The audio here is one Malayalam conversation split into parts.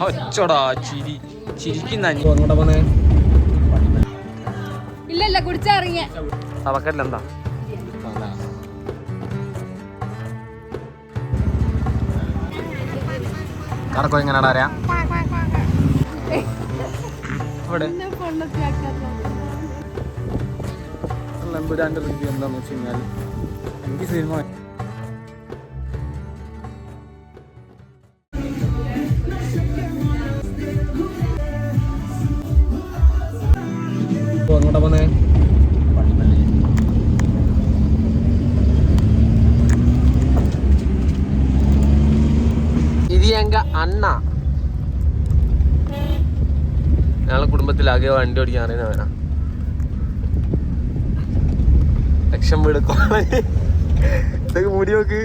ഒച്ചടാ ചിരി ചിരിക്കുന്ന ഇല്ലല്ല കുടിച്ചറിയ ഇല്ല ഇല്ല കുടിച്ചിറങ്ങിയ തവക്കല്ല എന്താ കറക്കോ എങ്ങനെയാടാ അറിയാം എന്താന്ന് വെച്ച് കഴിഞ്ഞാൽ എനിക്ക് സിനിമ കുടുംബത്തിലാകെ വണ്ടി ഓടിക്കാൻ അറിയുന്നവനാ ലക്ഷം വീട് ഇതൊക്കെ മുടി നോക്ക്.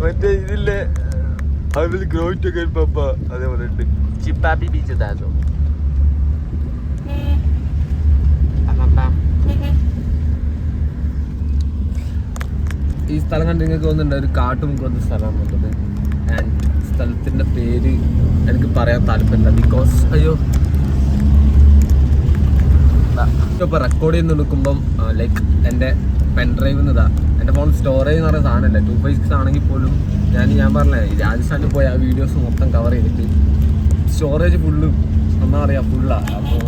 മറ്റേ ഇതില്ലേ? അതിൽ ഗ്രോയിറ്റ് ഒക്കെ പപ്പ അതേപോലെ ഉണ്ട്. ചിപ്പാപ്പി ബീച്ച് താജോ ഈ സ്ഥലം കണ്ട് നിങ്ങൾക്ക് തോന്നുന്നുണ്ട്? ഒരു കാട്ടുമുക്ക് വന്ന സ്ഥലമാണ് എന്നുള്ളത്. ആൻഡ് സ്ഥലത്തിന്റെ പേര് എനിക്ക് പറയാൻ താല്പര്യമില്ല. ബിക്കോസ് അയ്യോ ഇപ്പൊ റെക്കോർഡ് ചെയ്ത് എടുക്കുമ്പം ലൈക്ക് എന്റെ പെൻ ഡ്രൈവ് ഇതാ. എന്റെ ഫോൺ സ്റ്റോറേജ് എന്ന് പറയുന്ന സാധനമല്ല ടു ഫൈവ് സിക്സ് ആണെങ്കിൽ പോലും ഞാൻ ഞാൻ പറഞ്ഞേ രാജസ്ഥാനിൽ പോയി ആ വീഡിയോസ് മൊത്തം കവർ ചെയ്തിട്ട് സ്റ്റോറേജ് ഫുള്ള് എന്താ പറയുക ഫുള്ളാണ് അപ്പോൾ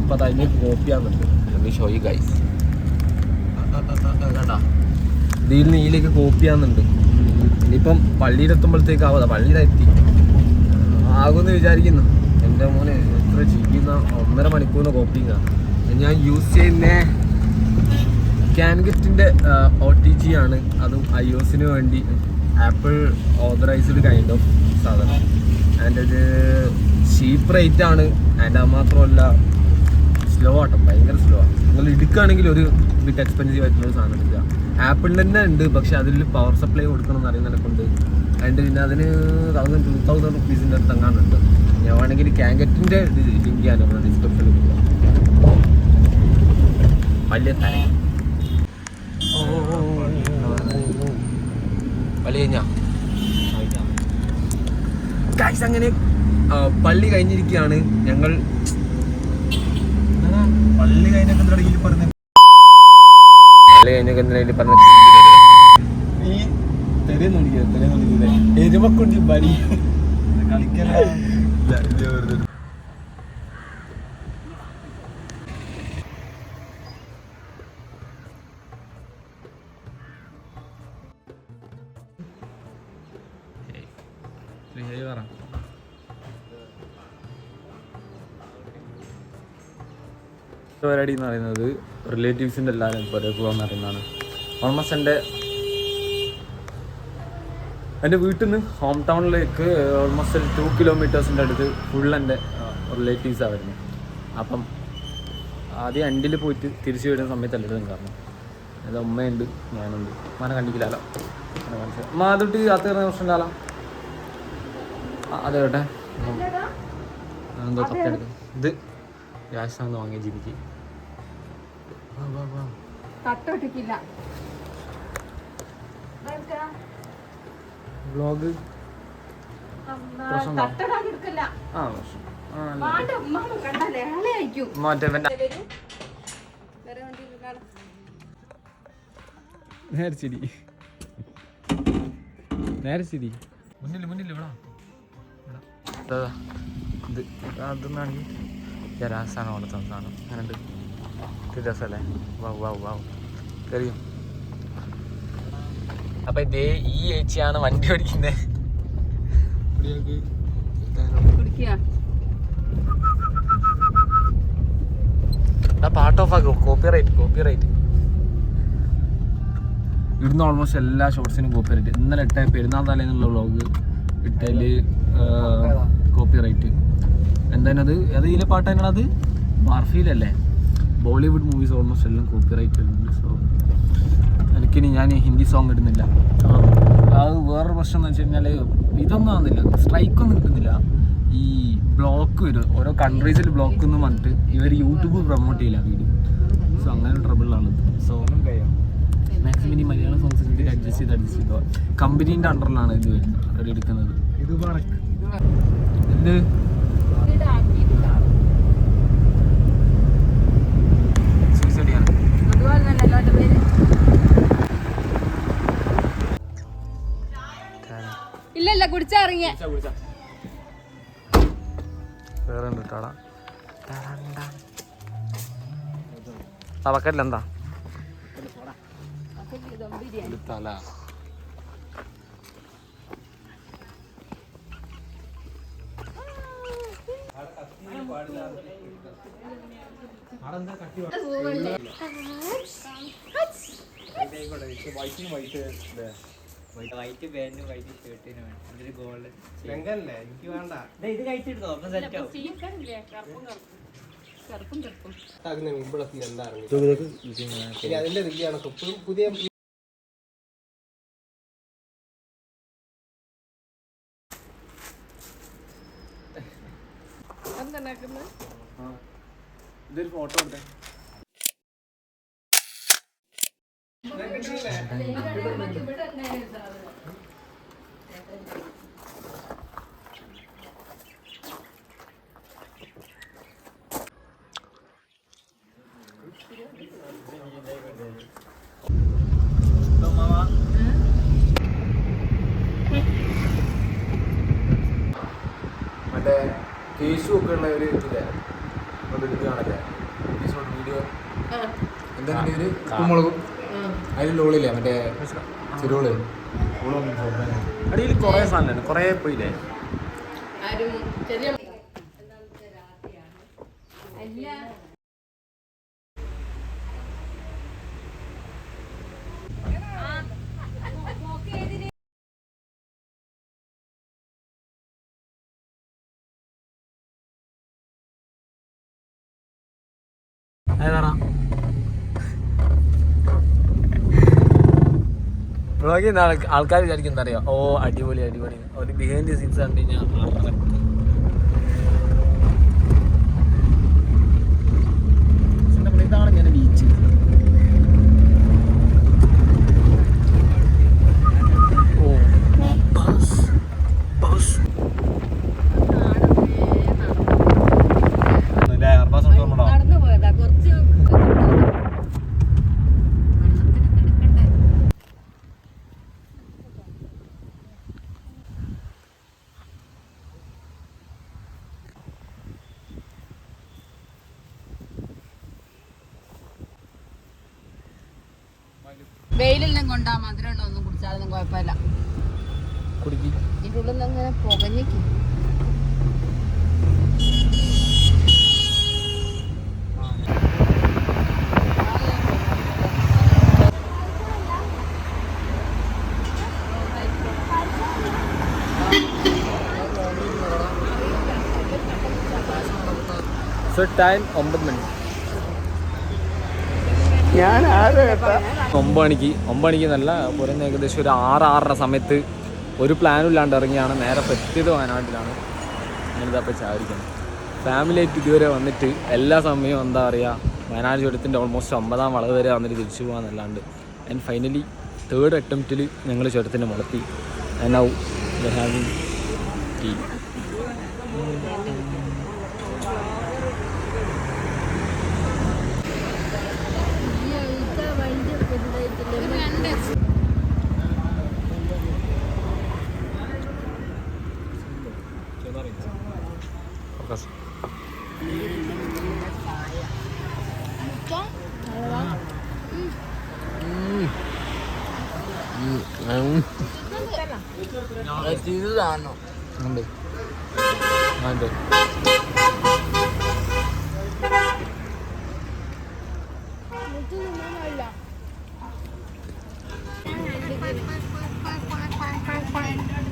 ഇപ്പോൾ അത് കോപ്പി ആകുന്നുണ്ട് ഷോ യു ഗൈസ് ഇതിൽ നിന്ന് ഇതിലേക്ക് കോപ്പി ആണെന്നുണ്ട് ഇനിയിപ്പം പള്ളിയിലെത്തുമ്പോഴത്തേക്ക് ആവാതെ പള്ളിയിലെത്തി ആകുമെന്ന് വിചാരിക്കുന്നു. എന്റെ മോനെ എത്ര ജീവിക്കുന്ന ഒന്നര മണിക്കൂറിന് കോപ്പിങ്ങാ ഞാൻ യൂസ് ചെയ്യുന്ന കാൻഗറ്റിന്റെ ഒ ടി ജി ആണ്. അതും ഐ ഒസിന് വേണ്ടി ആപ്പിൾ ഓതറൈസ്ഡ് കൈൻഡ് ഓഫ് സാധനം. ആൻഡ് ഇത് ചീപ്പ് റേറ്റ് ആണ്. ആൻഡ് അത് മാത്രമല്ല സ്ലോ ആട്ടോ. ഭയങ്കര സ്ലോ ആണ് നിങ്ങൾ എടുക്കുകയാണെങ്കിൽ ഒരു ബിറ്റ് എക്സ്പെൻസീവ് ആയിട്ടുള്ള സാധനം എടുക്കുക. ആപ്പിളിന്റെ തന്നെ ഉണ്ട്. പക്ഷേ അതിൽ പവർ സപ്ലൈ കൊടുക്കണം എന്ന് അറിയുന്നതിനെ ആൻഡ് പിന്നെ അതിന് തൗസൻഡ് ടു തൗസൻഡ് റുപ്പീസിന്റെ അടുത്ത് അങ്ങാനുണ്ട് ഞാൻ വേണമെങ്കിൽ കാങ്കറ്റിന്റെ ലിങ്ക് ഞാൻ ഡിസ്ക്രിപ്ഷനിൽ കൊടുക്കാം വലിയ തല വലിയ കഴിഞ്ഞാ ഗൈസ് അങ്ങനെ പള്ളി കഴിഞ്ഞിരിക്കുകയാണ്. ഞങ്ങൾ പള്ളി കഴിഞ്ഞൊക്കെ പറഞ്ഞ? വലിയ കഴിഞ്ഞൊക്കെ എന്തിനാ പറഞ്ഞ? ഈ എരുമക്കുണ്ടി ബലി. കളിക്കാൻ പരിപാടി എന്ന് പറയുന്നത് റിലേറ്റീവ്സിന്റെ എല്ലാവരും പോലെ എന്ന് പറയുന്നതാണ് ഓൾമോസ്റ്റ് എന്റെ എന്റെ വീട്ടിൽ നിന്ന് ഹോം ടൗണിലേക്ക് ഓൾമോസ്റ്റ് ഒരു ടു കിലോമീറ്റേഴ്സിന്റെ അടുത്ത് ഫുൾ എന്റെ റിലേറ്റീവ്സാണ് വരുന്നത് അപ്പം ആദ്യം എൻഡിൽ പോയിട്ട് തിരിച്ചു വരുന്ന സമയത്ത് ഇത് കാരണം അത് ഉമ്മയുണ്ട് ഞാനുണ്ട്. ഉമ്മാനെ കണ്ടിക്കില്ലല്ലോ മാതൊട്ട് യാത്ര ചെയ്യുന്ന പ്രശ്നം കാലം അതെ കേട്ടെ എന്തോ ഇത്. രാജസ്ഥാനിൽ വാങ്ങിയ ജിബിക്ക്. തട്ടൊട്ടിക്കില്ല. വ്ളോഗ്. പ്രശ്നം തട്ടടാൻ എടുക്കില്ല. ആ ആ അല്ല. ഉമ്മ കണ്ടാലേ ആളെ അയക്കും മറ്റേ ഇവന്റെ വേറെ വണ്ടി ഇരുന്നാലോ? നേരെ ശരി നേരെ ശരി മുന്നിൽ മുന്നിൽ ഇവിടെ. ഇതാ, ഇത് അതെന്നാണെങ്കിൽ രാജസ്ഥാനം വളർത്തുന്ന സാധനം അങ്ങനെയുണ്ട് ഇത് രസമല്ലേ വാവ് വാവ് വാവ് കറിയും അപ്പൊ ഇതേ ഈ ഏച്ചിയാണ് വണ്ടി ഓടിക്കുന്നത് പാർട്ട് ഓഫ് ആക്കും കോപ്പി റൈറ്റ് കോപ്പി റൈറ്റ് ഇവിടുന്ന് ഓൾമോസ്റ്റ് എല്ലാ ഷോർട്സിനും കോപ്പി റൈറ്റ് ഇന്നലെ ഇട്ട പെരുന്നാൾ തലേന്നുള്ള വ്ളോഗ് ഇട്ടതിൽ കോപ്പി റൈറ്റ് എന്തായാലും അത് അത് ഇതിലെ പാട്ട് തന്നെയാണ് അത്? മാർഫിയിലല്ലേ ബോളിവുഡ് മൂവീസ് ഓൾമോസ്റ്റ് എല്ലാം കോപ്പി റൈറ്റ് വരുന്നുണ്ട് സോ എനിക്കിനി ഞാൻ ഹിന്ദി സോങ് ഇടുന്നില്ല. അത് വേറൊരു പ്രശ്നം എന്ന് വെച്ച് കഴിഞ്ഞാൽ ഇതൊന്നും ആവുന്നില്ല. സ്ട്രൈക്കൊന്നും കിട്ടുന്നില്ല. ഈ ബ്ലോക്ക് വരും. ഓരോ കൺട്രീസിൽ ബ്ലോക്ക് എന്ന് പറഞ്ഞിട്ട് ഇവർ യൂട്യൂബ് പ്രൊമോട്ട് ചെയ്യില്ല വീഡിയോ സോ അങ്ങനെ ട്രബിളാണ് സോ മാക്സിമം ഇനി മലയാളം സോങ്സ് ഇതിൽ അഡ്ജസ്റ്റ് ചെയ്ത് അഡ്ജസ്റ്റ് ചെയ്തോ. കമ്പനീന്റെ അണ്ടറിലാണ് ഇത് വരുന്നത്. അവർ എടുക്കുന്നത് ഇത് ഇല്ലല്ല കുടിച്ചിറങ്ങിയ വേറെ ഉണ്ട് കേട്ടാടാ തവക്കല്ല എന്താ തല വൈറ്റ് പാന്റും വൈറ്റ് ഷർട്ടിനും എന്തൊരു ഗോൾഡ് എനിക്ക് വേണ്ട ഇത് കഴിച്ചിട്ടോ അപ്പം സെറ്റ് ആവും അതിന്റെ റിവ്യൂ ആണ് പുതിയ എന്തുണ്ടാക്കുന്നത് ഇതൊരു ഫോട്ടോ എടുത്തേ മറ്റേ ഉള്ള ഒരു ഇതില്ലേ? ഒരു കാണല്ലേ എപ്പിസോഡ് വീഡിയോ എന്താ ഒരു ഉപ്പുമുളകും അതിൽ ലോളില്ലേ? മറ്റേ ചെറുകൾ അടിയിൽ കുറേ സാധനം കുറേ പോയില്ലേ? ആരും ചെറിയ അല്ല വ്ളോഗിൽ ആൾക്കാർ വിചാരിക്കും എന്താ അറിയോ? ഓ അടിപൊളി അടിപൊളി. ഒരു ബിഹൈൻഡ് ദി സീൻസ് കണ്ടു കഴിഞ്ഞാൽ ഓ ബസ് ബസ്. വെയിലെല്ലാം കൊണ്ടാ മധുരം ഒന്നും കുടിച്ചാലൊന്നും കുഴപ്പമില്ല. ഇതിന്റെ ഉള്ളിൽ നിന്ന് അങ്ങനെ പുകഞ്ഞേക്ക് സോ ടൈം ഒമ്പത് മണി. ഞാൻ ആരോ കേട്ടാ മണിക്ക് ഒമ്പത് മണിക്ക് നല്ല പുറഞ്ഞ ഏകദേശം ഒരു ആറ് ആറര സമയത്ത് ഒരു പ്ലാനും ഇല്ലാണ്ട് ഇറങ്ങിയാണ്. നേരെ പറ്റിയത് വയനാട്ടിലാണ്. ഞാനിതപ്പോൾ ചാരിക്കുന്നത് ഫാമിലി ആയിട്ട് ഇതുവരെ വന്നിട്ട് എല്ലാ സമയവും എന്താ പറയുക വയനാട് ചുരത്തിന്റെ ഓൾമോസ്റ്റ് ഒമ്പതാം വളവ് വരെ വന്നിട്ട് തിരിച്ചു പോകാമെന്നല്ലാണ്ട് ആൻഡ് ഫൈനലി തേർഡ് അറ്റംപ്റ്റിൽ ഞങ്ങൾ ചുരത്തിന്റെ മുളത്തി ആൻഡ് നൗ ഹാവിങ് ടീ ഉണ്ട് ആ ഉണ്ട്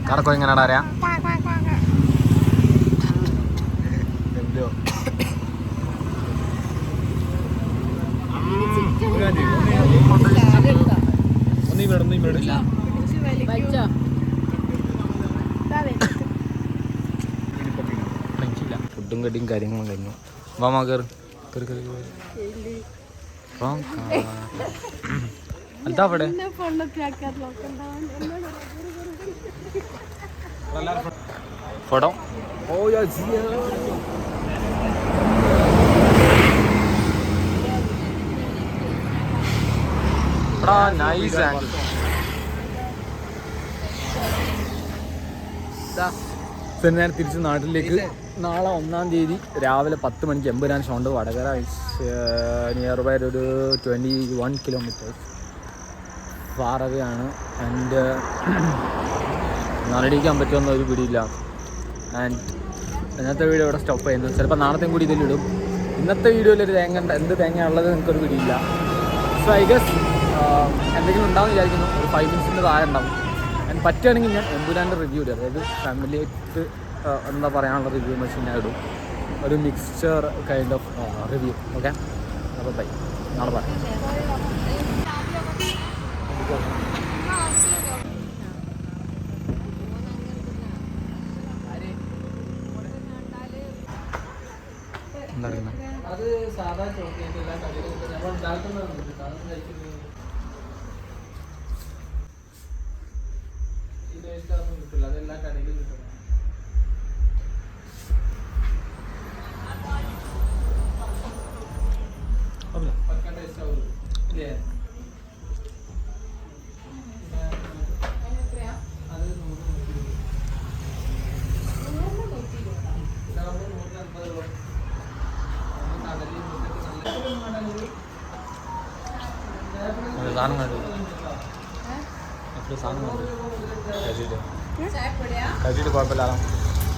കറക്കോ എങ്ങനെയാടാ അറിയാം ഒന്നീ വേണം വച്ചോ എനിക്കില്ല ഫുഡും കടിയും കാര്യങ്ങളും കഴിഞ്ഞു. വാ മാ കയറി കയറി കയറി എന്താ അവിടെ? Photo? Oh yeah nice angle പിന്നെ ഞാൻ തിരിച്ച് നാട്ടിലേക്ക്. നാളെ ഒന്നാം തീയതി രാവിലെ പത്ത് മണിക്ക് എമ്പുരാൻ ഷോണ്ട് വടകര നിയർ ബൈ ഒരു ട്വന്റി വൺ കിലോമീറ്റേഴ്സ് പാറവയാണ് ആൻഡ് നാളടിക്കാൻ പറ്റുമെന്ന ഒരു പിടിയില്ല. ആൻഡ് ഇന്നത്തെ വീഡിയോ ഇവിടെ സ്റ്റോപ്പ് ചെയ്യുന്നു. ചിലപ്പോൾ നാളത്തെയും കൂടി ഇതിലിടും ഇന്നത്തെ വീഡിയോയിൽ ഒരു തേങ്ങ ഉണ്ട്. എന്ത് തേങ്ങ ഉള്ളത് നിങ്ങൾക്കൊരു പിടിയില്ല. സോ ഐ ഗസ് എന്തെങ്കിലും ഉണ്ടാവും വിചാരിക്കുന്നു. ഒരു ഫൈവ് മിനിറ്റ്സിന്റെ താഴെ ഉണ്ടാവും. പറ്റുകയാണെങ്കിൽ ഞാൻ എമ്പുരാന്റെ റിവ്യൂ ഇടും. അതായത് ഫാമിലി ആയിട്ട് എന്താ പറയാനുള്ള റിവ്യൂ എന്ന് വെച്ച് കഴിഞ്ഞാൽ ഇടും. ഒരു mixture kind of review okay അപ്പോൾ ബൈ നാളെ പറയാം. എന്താ പറയുന്നത് അത് സാധാ ചോക്ലേറ്റ് സാധനം കണ്ടു സാധനം കണ്ടു കഴിച്ചിട്ട് കഴിച്ചിട്ട് കുഴപ്പമില്ല.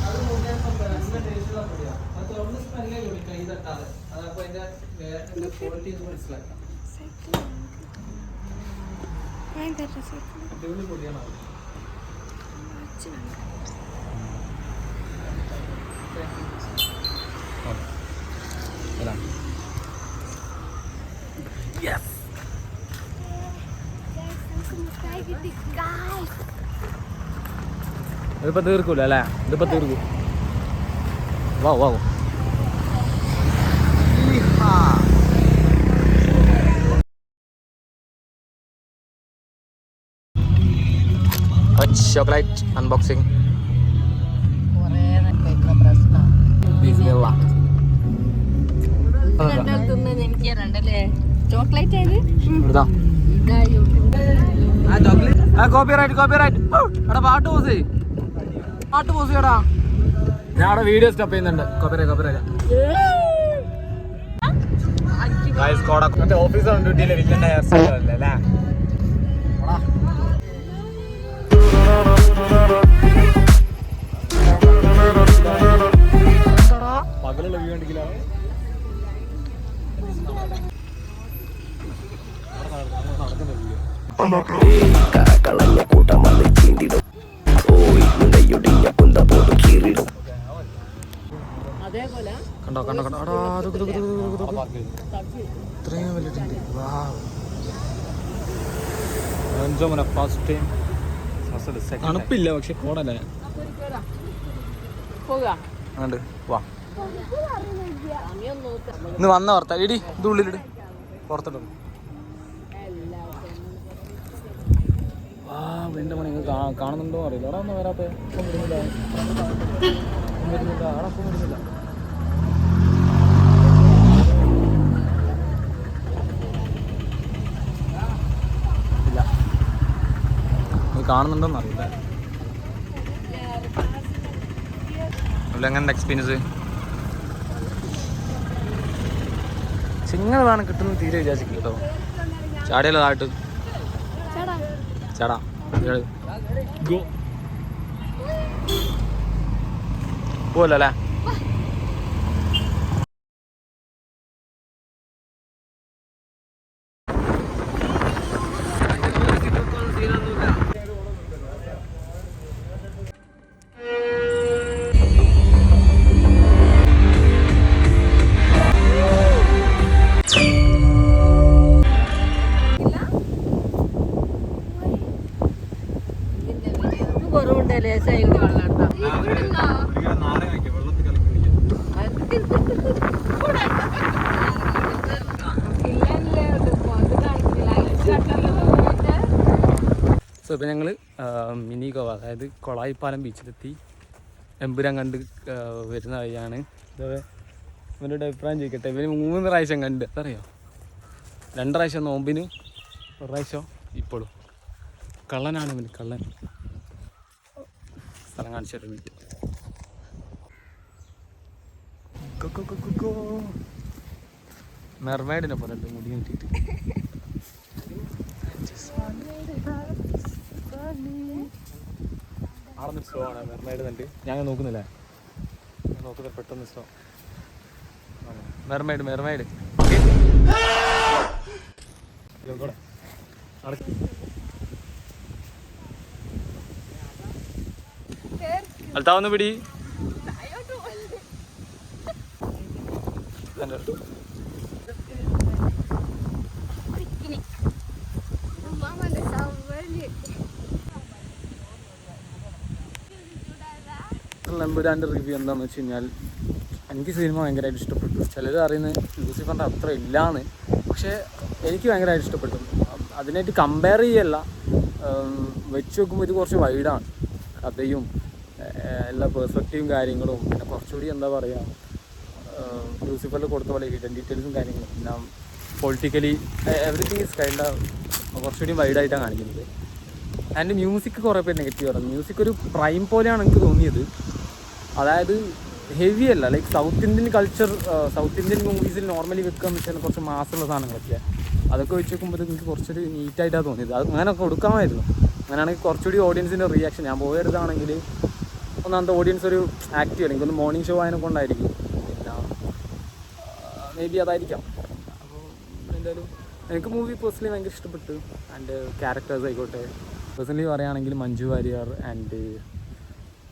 അത് മുഴുവൻ നല്ല ടേസ്റ്റുള്ള പൊടിയാ അത് തുറന്ന് സ്മെല്ലേ കൂടി കൈ തട്ടാതെ അതപ്പോ അതിന്റെ വേറെ ക്വാളിറ്റി മനസ്സിലാക്കാം അടിപൊളി ഇതിപ്പോൾ തീർക്കൂല അല്ലേ? ഇതിപ്പോ തീർക്കൂ. വാ വാ ചോക്ലേറ്റ് അൺബോക്സിംഗ് ചോക്ലേറ്റ് ആയത് ഇതായി കോപ്പി റൈറ്റ് കോപ്പി റൈറ്റ് എടാ പാട്ട് പോസ് പാട്ട് പോസ് ചെയ്യടാ ഞാൻ അവിടെ വീഡിയോ സ്റ്റോപ്പ് ചെയ്യുന്നുണ്ട്. കോപ്പി റൈറ്റ് കോപ്പി റൈറ്റ് മറ്റേ ഓഫീസ് ഓൺ ഡ്യൂട്ടിയിലെ വില്ലന്റെ ഹെയർ സ്റ്റൈൽ അല്ലേ? അല്ലേ പകലുള്ള വ്യൂ അതേപോലെ കണ്ടോ അടാ ഫസ്റ്റ് ടൈം തണുപ്പില്ല പക്ഷെ കോടല്ലേ? അങ്ങോട്ട് വാ. ഇന്ന് വന്ന വാർത്ത. ഇടി ഇത് ഉള്ളിലിട്. പുറത്തിട്ടു എന്റെ മണി നിങ്ങൾ കാണുന്നുണ്ടോ അറിയില്ല അവിടെ ഒന്നും വരാത്ത ഒപ്പം വരുന്നില്ല വരുന്നില്ല അവിടെ ഒപ്പം വരുന്നില്ല ഇല്ല കാണുന്നുണ്ടോന്ന് അറിയില്ല എങ്ങനെ എക്സ്പീരിയൻസ് കിട്ടുന്നത് തീരെ വിചാരിച്ചില്ല കേട്ടോ. ചാടിയല്ലോ താട്ട് ചാടാ. Go. Hola, la. കുറവുണ്ടല്ലേ സൈഡ് വെള്ളം സോ ഇപ്പം ഞങ്ങൾ മിനി ഗോവ അതായത് കൊളായിപ്പാലം ബീച്ചിലെത്തി. എമ്പുരാൻ കണ്ട് വരുന്ന വഴിയാണ്. ഇതേ ഇവരുടെ അഭിപ്രായം ചോദിക്കട്ടെ. ഇവന് മൂന്ന് പ്രാവശ്യം കണ്ട്. അതറിയോ? രണ്ട് പ്രാവശ്യം നോമ്പിന് ഒരു പ്രാവശ്യം ഇപ്പോഴും. കള്ളനാണ് ഇവന് കള്ളൻ. സ്ഥലം കാണിച്ചു തരാൻ വേണ്ടി മെർമൈഡിനെ പോലെ മുടി കിട്ടിട്ട് അവിടെ നിന്ന് സ്ലോ ആണ് മെർമൈഡ് കണ്ട്. ഞങ്ങൾ നോക്കുന്നില്ല. ഞാൻ പെട്ടെന്ന് സ്ലോ മെർമൈഡ് മെർമൈഡ് അടക്കി അൽത്താവുന്ന പിടി. നമ്പുരാന്റെ റിവ്യൂ എന്താണെന്ന് വെച്ച് കഴിഞ്ഞാൽ എനിക്ക് സിനിമ ഭയങ്കരമായിട്ട് ഇഷ്ടപ്പെട്ടു. ചിലർ അറിയുന്നത് ലൂസിഫറിന്റെ അത്ര ഇല്ലാന്ന്. പക്ഷേ എനിക്ക് ഭയങ്കരമായിട്ട് ഇഷ്ടപ്പെട്ടു. അതിനായിട്ട് കമ്പയർ ചെയ്യല്ല. വെച്ച് നോക്കുമ്പോൾ ഇത് കുറച്ച് വൈഡാണ് കഥയും എല്ലാ പെർസ്പെക്റ്റീവും കാര്യങ്ങളും പിന്നെ കുറച്ചുകൂടി എന്താ പറയുക ലൂസിഫറിൽ കൊടുത്ത പോലെ ഹിഡൻ ഡീറ്റെയിൽസും കാര്യങ്ങളും. പിന്നെ പൊളിറ്റിക്കലി എവറിത്തിങ് ഈസ് കൈൻഡ് കുറച്ചുകൂടി വൈഡായിട്ടാണ് കാണിക്കുന്നത്. ആൻഡ് മ്യൂസിക് കുറേ പേര് നെഗറ്റീവ് പറഞ്ഞു മ്യൂസിക് ഒരു പ്രൈം പോലെയാണ് എനിക്ക് തോന്നിയത്. അതായത് ഹെവി അല്ല. Like South Indian culture South Indian മൂവീസിൽ normally വെക്കാൻ വെച്ചാൽ കുറച്ച് മാസമുള്ള സാധനങ്ങളൊക്കെ അതൊക്കെ വെച്ച് നോക്കുമ്പോൾ എനിക്ക് കുറച്ചൊരു നീറ്റായിട്ടാണ് തോന്നിയത്. അത് അങ്ങനെ കൊടുക്കാമായിരുന്നു. അങ്ങനെയാണെങ്കിൽ കുറച്ചുകൂടി ഓഡിയൻസിന്റെ റിയാക്ഷൻ ഞാൻ പോയടുത്താണെങ്കിൽ ഒന്നാമത്തെ ഓഡിയൻസ് ഒരു ആക്റ്റീവ് അല്ലെങ്കിൽ ഒന്ന് മോർണിംഗ് ഷോ ആയതിനെ കൊണ്ടായിരിക്കും. പിന്നെ മേ ബി അതായിരിക്കാം. അപ്പോൾ എന്തായാലും എനിക്ക് മൂവി പേഴ്സണലി ഭയങ്കര ഇഷ്ടപ്പെട്ടു. ആൻഡ് ക്യാരക്ടേഴ്സ് ആയിക്കോട്ടെ. പേഴ്സണലി പറയുകയാണെങ്കിൽ Manju Warrier and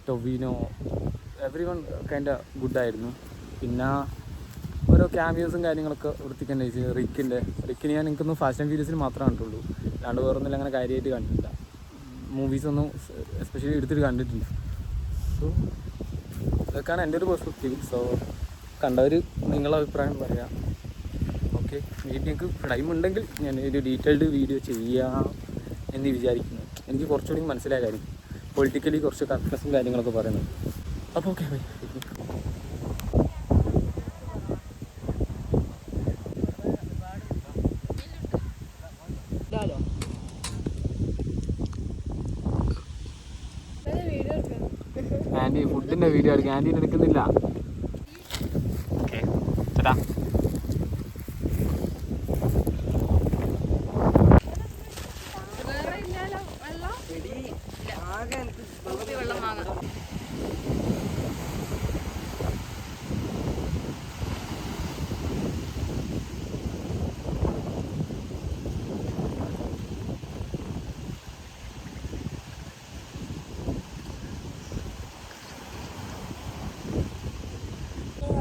Tovino every one kind ഗുഡായിരുന്നു പിന്നെ ഓരോ ക്യാമിയോസും കാര്യങ്ങളൊക്കെ വൃത്തിക്കേണ്ട ചെയ്തു റിക്കിന്റെ റിക്കിന് ഞാൻ എനിക്കൊന്നും ഫാഷൻ വീഡിയോസിൽ മാത്രമേ കണ്ടുള്ളൂ. അല്ലാണ്ട് വേറൊന്നും അങ്ങനെ കാര്യമായിട്ട് കണ്ടിട്ടില്ല. മൂവീസൊന്നും എസ്പെഷ്യലി എടുത്തിട്ട് കണ്ടിട്ടില്ല. സോ ഇതൊക്കെയാണ് എന്റെ ഒരു പെർസ്പെക്റ്റീവ് സോ കണ്ടവർ നിങ്ങളുടെ അഭിപ്രായം പറയാം. ഓക്കെ വീട്ടിൽ എനിക്ക് ടൈം ഉണ്ടെങ്കിൽ ഞാൻ ഒരു ഡീറ്റെയിൽഡ് വീഡിയോ ചെയ്യാം എന്ന് വിചാരിക്കുന്നു. എനിക്ക് കുറച്ചുകൂടി മനസ്സിലായ കാര്യം. പൊളിറ്റിക്കലി കുറച്ച് കറക്റ്റ്നസും കാര്യങ്ങളൊക്കെ പറയുന്നത് അപ്പോൾ ഓക്കെ ബൈ ഫുഡിന്റെ വീഡിയോ ആയിരിക്കും. ആന്റീൻ എടുക്കുന്നില്ല. ഓക്കെ ചേട്ടാ.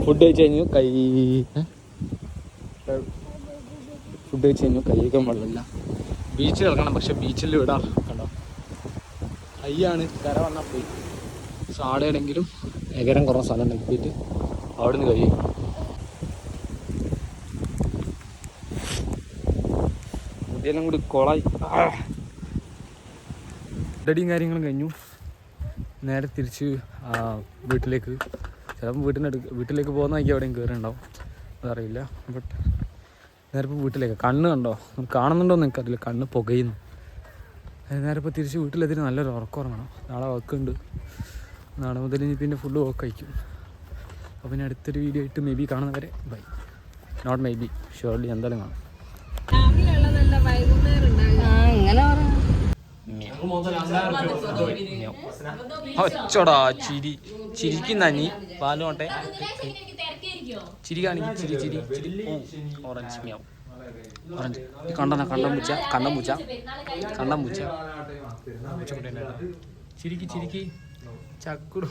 ഫുഡ് കഴിച്ച് കഴിഞ്ഞു കൈ ഫുഡ് കഴിച്ച് കഴിഞ്ഞു കൈയൊക്കെ വെള്ളമില്ല ബീച്ചിൽ ഇറങ്ങണം പക്ഷെ ബീച്ചിൽ വിടാം കണ്ടോ? കയ്യാണ് കര വന്നാൽ പോയി. സോ ആടെയാണെങ്കിലും എകരം കുറഞ്ഞ സ്ഥലം നിൽക്കിയിട്ട് അവിടെ നിന്ന് കഴിയും ഇതെല്ലാം കൂടി കൊളായി. ഡടിയും കാര്യങ്ങളും കഴിഞ്ഞു. നേരെ തിരിച്ച് വീട്ടിലേക്ക് ചിലപ്പോൾ വീട്ടിനടുക്ക് വീട്ടിലേക്ക് പോകുന്ന വഴിക്ക് എവിടെയും കയറിണ്ടാവും അതറിയില്ല. ബട്ട് നേരെ ഇപ്പോൾ വീട്ടിലേക്ക്. കണ്ണ് കണ്ടോ? നമുക്ക് കാണുന്നുണ്ടോ എന്ന് എനിക്കറിയില്ല. കണ്ണ് പുകയുന്നു. അത് നേരെ ഇപ്പോൾ തിരിച്ച് വീട്ടിലെത്തിയിട്ട് നല്ലൊരു ഉറക്കം ഉറങ്ങണം. നാളെ വർക്കുണ്ട് നാളെ മുതൽ ഇനി പിന്നെ ഫുള്ള് വർക്ക് കഴിക്കും അപ്പോൾ പിന്നെ അടുത്തൊരു വീഡിയോ ആയിട്ട് മേ ബി കാണുന്നവരെ bye not maybe surely എന്തായാലും കാണും. രാവിലെ ഉള്ളതല്ല വൈകുന്നേരം ഉണ്ടാകും അങ്ങനെ പറയാം ഒച്ചോടാ ചിരി ചിരിക്കുന്ന നീ? പാലോട്ടെ ചിരി കാണിക്കും ചിരി ചിരി ചിരി. ഓറഞ്ച് മ്യാവ് ഓറഞ്ച് കണ്ടന കണ്ടം പൂച്ച കണ്ടം പൂച്ച. കണ്ടം പൂച്ച. ചിരിക്ക് ചിരിക്ക്. ചക്കുടു